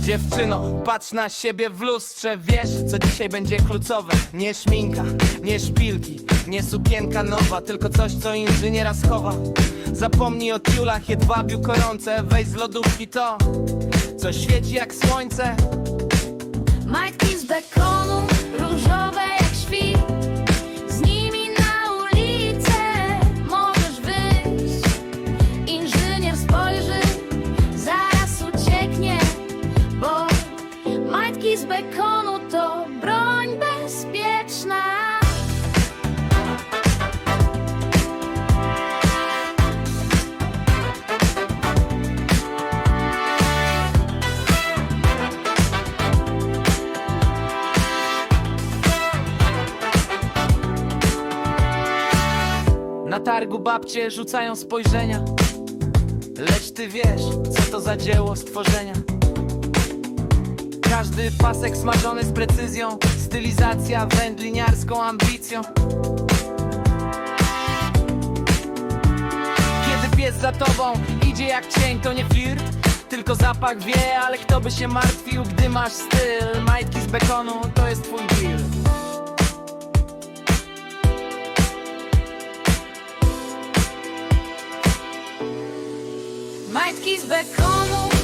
Dziewczyno, patrz na siebie w lustrze Wiesz, co dzisiaj będzie kluczowe. Nie szminka, nie szpilki Nie sukienka nowa Tylko coś, co inżyniera schowa. Zapomnij o tiulach, jedwabiu korące Weź z lodówki to Co świeci jak słońce. Z bekonu, różowe bekonu to broń bezpieczna. Na targu babcie rzucają spojrzenia. Lecz ty wiesz, co to za dzieło stworzenia Każdy pasek smażony z precyzją. Stylizacja wędliniarską ambicją. Kiedy pies za tobą idzie jak cień, to nie flirt Tylko zapach wie, ale kto by się martwił, gdy masz styl? Majtki z bekonu to jest twój deal. Majtki z bekonu,